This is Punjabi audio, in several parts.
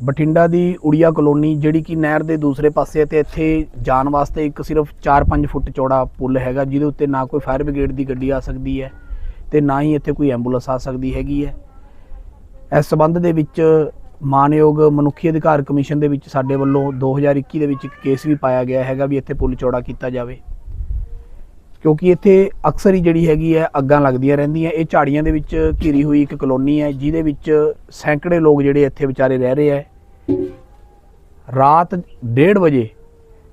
ਬਠਿੰਡਾ ਦੀ ਉੜੀਆ ਕਲੋਨੀ, ਜਿਹੜੀ ਕਿ ਨਹਿਰ ਦੇ ਦੂਸਰੇ ਪਾਸੇ ਹੈ ਤੇ ਇੱਥੇ ਜਾਣ ਵਾਸਤੇ ਇੱਕ ਸਿਰਫ 4-5 ਫੁੱਟ ਚੌੜਾ ਪੁਲ ਹੈਗਾ, ਜਿਹਦੇ ਉੱਤੇ ਨਾ ਕੋਈ ਫਾਇਰ ਬ੍ਰਿਗੇਡ ਦੀ ਗੱਡੀ ਆ ਸਕਦੀ ਹੈ ਤੇ ਨਾ ਹੀ ਇੱਥੇ ਕੋਈ ਐਂਬੂਲੈਂਸ ਆ ਸਕਦੀ ਹੈਗੀ ਹੈ। ਇਸ ਸਬੰਧ ਦੇ ਵਿੱਚ ਮਾਨਯੋਗ ਮਨੁੱਖੀ ਅਧਿਕਾਰ ਕਮਿਸ਼ਨ ਦੇ ਵਿੱਚ ਸਾਡੇ ਵੱਲੋਂ 2021 ਦੇ ਵਿੱਚ ਇੱਕ ਕੇਸ ਵੀ ਪਾਇਆ ਗਿਆ ਹੈਗਾ ਵੀ ਇੱਥੇ ਪੁਲ ਚੌੜਾ ਕੀਤਾ ਜਾਵੇ। ਕਿਉਂਕਿ ਇੱਥੇ ਅਕਸਰ ਹੀ ਜਿਹੜੀ ਹੈਗੀ ਹੈ, ਅੱਗਾਂ ਲੱਗਦੀਆਂ ਰਹਿੰਦੀਆਂ। ਇਹ ਝਾੜੀਆਂ ਦੇ ਵਿੱਚ ਘਿਰੀ ਹੋਈ ਇੱਕ ਕਲੋਨੀ ਹੈ, ਜਿਹਦੇ ਵਿੱਚ ਸੈਂਕੜੇ ਲੋਕ ਜਿਹੜੇ ਇੱਥੇ ਵਿਚਾਰੇ ਰਹਿ ਰਹੇ ਹੈ। ਰਾਤ 1:30 ਵਜੇ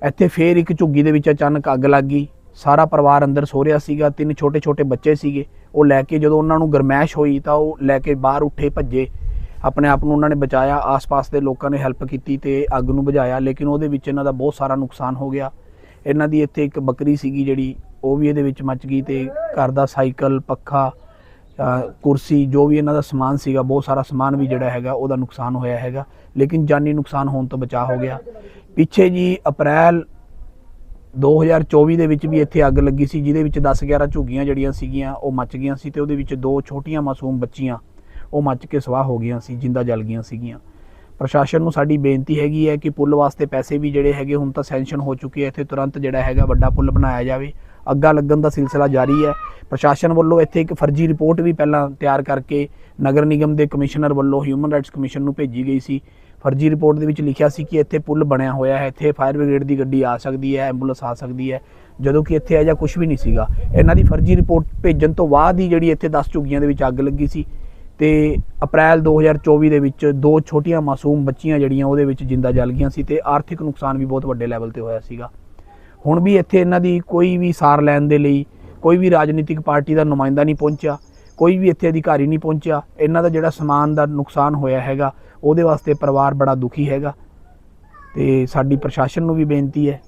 ਇੱਥੇ ਫੇਰ ਇੱਕ ਝੁੱਗੀ ਦੇ ਵਿੱਚ ਅਚਾਨਕ ਅੱਗ ਲੱਗ ਗਈ। ਸਾਰਾ ਪਰਿਵਾਰ ਅੰਦਰ ਸੋ ਰਿਹਾ ਸੀਗਾ, ਤਿੰਨ ਛੋਟੇ ਛੋਟੇ ਬੱਚੇ ਸੀਗੇ। ਉਹ ਲੈ ਕੇ ਜਦੋਂ ਉਹਨਾਂ ਨੂੰ ਗਰਮੈਸ਼ ਹੋਈ ਤਾਂ ਉਹ ਲੈ ਕੇ ਬਾਹਰ ਉੱਠੇ, ਭੱਜੇ। ਆਪਣੇ ਆਪ ਨੂੰ ਉਹਨਾਂ ਨੇ ਬਚਾਇਆ, ਆਸ-ਪਾਸ ਦੇ ਲੋਕਾਂ ਨੇ ਹੈਲਪ ਕੀਤੀ ਤੇ ਅੱਗ ਨੂੰ ਬੁਝਾਇਆ, ਲੇਕਿਨ ਉਹਦੇ ਵਿੱਚ ਇਹਨਾਂ ਦਾ ਬਹੁਤ ਸਾਰਾ ਨੁਕਸਾਨ ਹੋ ਗਿਆ। ਇਹਨਾਂ ਦੀ ਇੱਥੇ ਇੱਕ ਬੱਕਰੀ ਸੀਗੀ ਜਿਹੜੀ ਉਹ ਵੀ ਇਹਦੇ ਵਿੱਚ ਮੱਚ ਗਈ ਤੇ ਘਰ ਦਾ ਸਾਈਕਲ, ਪੱਖਾ ਕੁਰਸੀ, ਜੋ ਵੀ ਇਹਨਾਂ ਦਾ ਸਮਾਨ ਸੀਗਾ, ਬਹੁਤ ਸਾਰਾ ਸਮਾਨ ਵੀ ਜਿਹੜਾ ਹੈਗਾ, ਉਹਦਾ ਨੁਕਸਾਨ ਹੋਇਆ ਹੈਗਾ। ਲੇਕਿਨ ਜਾਨੀ ਨੁਕਸਾਨ ਹੋਣ ਤੋਂ ਬਚਾ ਹੋ ਗਿਆ। ਪਿੱਛੇ ਜੀ ਅਪ੍ਰੈਲ 2024 ਦੇ ਵਿੱਚ ਵੀ ਇੱਥੇ ਅੱਗ ਲੱਗੀ ਸੀ, ਜਿਹਦੇ ਵਿੱਚ 10-11 ਝੁੱਗੀਆਂ ਜਿਹੜੀਆਂ ਸੀਗੀਆਂ, ਉਹ ਮੱਚ ਗਈਆਂ ਸੀ ਤੇ ਉਹਦੇ ਵਿੱਚ ਦੋ ਛੋਟੀਆਂ ਮਾਸੂਮ ਬੱਚੀਆਂ, ਉਹ ਮੱਚ ਕੇ ਸਵਾਹ ਹੋ ਗਈਆਂ ਸੀ, ਜਿੰਦਾ ਜਲ ਗਈਆਂ ਸੀਗੀਆਂ। ਪ੍ਰਸ਼ਾਸਨ ਨੂੰ ਸਾਡੀ ਬੇਨਤੀ ਹੈਗੀ ਹੈ ਕਿ ਪੁਲ ਵਾਸਤੇ ਪੈਸੇ ਵੀ ਜਿਹੜੇ ਹੈਗੇ ਹੁਣ ਤਾਂ ਸੈਂਕਸ਼ਨ ਹੋ ਚੁੱਕੇ ਹੈ ਇੱਥੇ ਤੁਰੰਤ ਜਿਹੜਾ ਹੈਗਾ ਵੱਡਾ ਪੁਲ ਬਣਾਇਆ ਜਾਵੇ। ਅੱਗਾ ਲੱਗਣ ਦਾ ਸਿਲਸਿਲਾ ਜਾਰੀ ਹੈ। ਪ੍ਰਸ਼ਾਸਨ ਵੱਲੋਂ ਇੱਥੇ ਇੱਕ ਫਰਜ਼ੀ ਰਿਪੋਰਟ ਵੀ ਪਹਿਲਾਂ ਤਿਆਰ ਕਰਕੇ ਨਗਰ ਨਿਗਮ ਦੇ ਕਮਿਸ਼ਨਰ ਵੱਲੋਂ ਹਿਊਮਨ ਰਾਈਟਸ ਕਮਿਸ਼ਨ ਨੂੰ ਭੇਜੀ ਗਈ ਸੀ। ਫਰਜ਼ੀ ਰਿਪੋਰਟ ਦੇ ਵਿੱਚ ਲਿਖਿਆ ਸੀ ਕਿ ਇੱਥੇ ਪੁਲ ਬਣਿਆ ਹੋਇਆ ਹੈ। ਇੱਥੇ ਫਾਇਰ ਬ੍ਰਿਗੇਡ ਦੀ ਗੱਡੀ ਆ ਸਕਦੀ ਹੈ, ਐਂਬੂਲੈਂਸ ਆ ਸਕਦੀ ਹੈ, ਜਦੋਂ ਕਿ ਇੱਥੇ ਅਜਿਹਾ ਕੁਝ ਵੀ ਨਹੀਂ ਸੀਗਾ। ਇਹਨਾਂ ਦੀ ਫਰਜ਼ੀ ਰਿਪੋਰਟ ਭੇਜਣ ਤੋਂ ਬਾਅਦ ਹੀ ਜਿਹੜੀ ਇੱਥੇ 10 ਝੁੱਗੀਆਂ ਦੇ ਵਿੱਚ ਅੱਗ ਲੱਗੀ ਸੀ ਤੇ ਅਪ੍ਰੈਲ 2024 ਦੇ ਵਿੱਚ ਦੋ ਛੋਟੀਆਂ ਮਾਸੂਮ ਬੱਚੀਆਂ ਜਿਹੜੀਆਂ ਉਹਦੇ ਵਿੱਚ ਜਿੰਦਾ ਜਲ ਗਈਆਂ ਸੀ ਤੇ ਆਰਥਿਕ ਨੁਕਸਾਨ ਵੀ ਬਹੁਤ ਵੱਡੇ ਲੈਵਲ ਤੇ ਹੋਇਆ ਸੀਗਾ। ਹੁਣ ਵੀ ਇੱਥੇ ਇਹਨਾਂ ਦੀ ਕੋਈ ਵੀ ਸਾਰ ਲੈਣ ਦੇ ਲਈ, ਕੋਈ ਵੀ ਰਾਜਨੀਤਿਕ ਪਾਰਟੀ ਦਾ ਨੁਮਾਇੰਦਾ ਨਹੀਂ ਪਹੁੰਚਿਆ, ਕੋਈ ਵੀ ਇੱਥੇ ਅਧਿਕਾਰੀ ਨਹੀਂ ਪਹੁੰਚਿਆ, ਇਹਨਾਂ ਦਾ ਜਿਹੜਾ ਸਮਾਨ ਦਾ ਨੁਕਸਾਨ ਹੋਇਆ ਹੈਗਾ, ਉਹਦੇ ਵਾਸਤੇ ਪਰਿਵਾਰ ਬੜਾ ਦੁਖੀ ਹੈਗਾ। ਤੇ ਸਾਡੀ ਪ੍ਰਸ਼ਾਸਨ ਨੂੰ ਵੀ ਬੇਨਤੀ ਹੈ,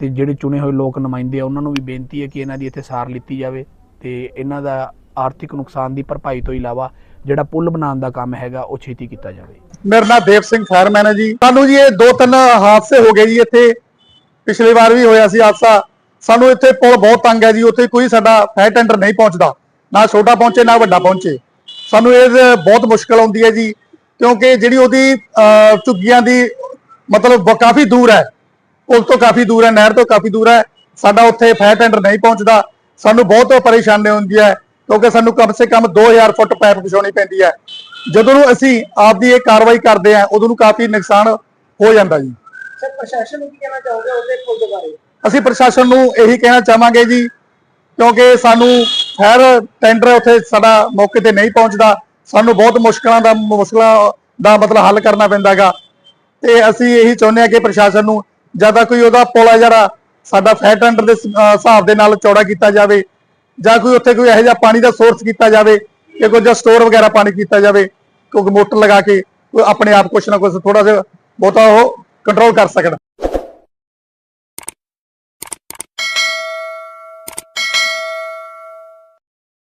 ਤੇ ਜਿਹੜੇ ਚੁਣੇ ਹੋਏ ਲੋਕ ਨੁਮਾਇੰਦੇ ਆ, ਉਹਨਾਂ ਨੂੰ ਵੀ ਬੇਨਤੀ ਹੈ ਕਿ ਇਹਨਾਂ ਦੀ ਇੱਥੇ ਸਾਰ ਲਿੱਤੀ ਜਾਵੇ, ਤੇ ਇਹਨਾਂ ਦਾ ਆਰਥਿਕ ਨੁਕਸਾਨ ਦੀ ਭਰਪਾਈ ਤੋਂ ਇਲਾਵਾ ਜਿਹੜਾ ਪੁਲ ਬਣਾਉਣ ਦਾ ਕੰਮ ਹੈਗਾ, ਉਹ ਛੇਤੀ ਕੀਤਾ ਜਾਵੇ। ਮੇਰਾ ਨਾਮ ਦੇਵ ਸਿੰਘ ਫਾਇਰਮੈਨ ਹੈ ਜੀ। ਸਾਨੂੰ ਜੀ ਇਹ ਦੋ ਤਿੰਨ ਹਾਦਸੇ ਹੋ ਗਏ ਜੀ ਇੱਥੇ। ਪਿਛਲੀ ਵਾਰ ਵੀ ਹੋਇਆ ਸੀ ਹਾਦਸਾ। ਸਾਨੂੰ ਇੱਥੇ ਪੁਲ ਬਹੁਤ ਤੰਗ ਹੈ ਜੀ, ਉੱਥੇ ਕੋਈ ਸਾਡਾ ਫਾਇਰ ਟੈਂਡਰ ਨਹੀਂ ਪਹੁੰਚਦਾ। ਨਾ ਛੋਟਾ ਪਹੁੰਚੇ, ਨਾ ਵੱਡਾ ਪਹੁੰਚੇ। ਸਾਨੂੰ ਇਹ ਬਹੁਤ ਮੁਸ਼ਕਲ ਆਉਂਦੀ ਹੈ ਜੀ, ਕਿਉਂਕਿ ਜਿਹੜੀ ਉਹਦੀ ਝੁੱਗੀਆਂ ਦੀ ਮਤਲਬ ਕਾਫੀ ਦੂਰ ਹੈ। ਪੁਲ ਤੋਂ ਕਾਫੀ ਦੂਰ ਹੈ, ਨਹਿਰ ਤੋਂ ਕਾਫੀ ਦੂਰ ਹੈ। ਸਾਡਾ ਉੱਥੇ ਫਾਇਰ ਟੈਂਡਰ ਨਹੀਂ ਪਹੁੰਚਦਾ। ਸਾਨੂੰ ਬਹੁਤ ਪਰੇਸ਼ਾਨੀ ਹੁੰਦੀ ਹੈ, ਕਿਉਂਕਿ ਸਾਨੂੰ ਕਮ ਸੇ ਕਮ 2000 ਫੁੱਟ ਪਾਈਪ ਵਿਛਾਉਣੀ ਪੈਂਦੀ ਹੈ। ਜਦੋਂ ਨੂੰ ਅਸੀਂ ਆਪਦੀ ਇਹ ਕਾਰਵਾਈ ਕਰਦੇ ਹਾਂ, ਉਦੋਂ ਨੂੰ ਕਾਫੀ ਨੁਕਸਾਨ ਹੋ ਜਾਂਦਾ ਜੀ। ਸਰ, ਪ੍ਰਸ਼ਾਸਨ ਨੂੰ ਕੀ ਕਹਿਣਾ ਚਾਹੋਗੇ ਉਹਦੇ ਪੁਲ ਦੇ ਬਾਰੇ? ਅਸੀਂ ਪ੍ਰਸ਼ਾਸਨ ਨੂੰ ਇਹੀ ਕਹਿਣਾ ਚਾਹਾਂਗੇ ਜੀ, ਕਿਉਂਕਿ ਸਾਨੂੰ ਫਾਇਰ ਟੈਂਡਰ ਉੱਥੇ ਸਾਡਾ ਮੌਕੇ ਤੇ ਨਹੀਂ ਪਹੁੰਚਦਾ, ਸਾਨੂੰ ਬਹੁਤ ਮੁਸ਼ਕਲਾਂ ਦਾ ਮੁਸ਼ਕਲਾਂ ਦਾ ਮਤਲਬ ਹੱਲ ਕਰਨਾ ਪੈਂਦਾਗਾ ਤੇ ਅਸੀਂ ਇਹੀ ਚਾਹੁੰਦੇ ਹਾਂ ਕਿ ਪ੍ਰਸ਼ਾਸਨ ਨੂੰ ਜ਼ਿਆਦਾ ਕੋਈ ਉਹਦਾ ਪੁਲ ਹੈ ਜਿਹੜਾ ਸਾਡਾ ਫਾਇਰ ਟੈਂਡਰ ਦੇ ਹਿਸਾਬ ਦੇ ਨਾਲ ਚੌੜਾ ਕੀਤਾ ਜਾਵੇ, ਜਾਂ ਕੋਈ ਉੱਥੇ ਕੋਈ ਇਹੋ ਜਿਹਾ ਪਾਣੀ ਦਾ ਸੋਰਸ ਕੀਤਾ ਜਾਵੇ ਕਿ ਕੋਈ ਜਾਂ ਸਟੋਰ ਵਗੈਰਾ ਪਾਣੀ ਕੀਤਾ ਜਾਵੇ ਕੋਈ ਮੋਟਰ ਲਗਾ ਕੇ, ਕੋਈ ਆਪਣੇ ਆਪ ਕੁਛ ਨਾ ਕੁਛ ਥੋੜਾ ਜਿਹਾ ਬਹੁਤਾ ਉਹ ਕੰਟਰੋਲ ਕਰ ਸਕਣ।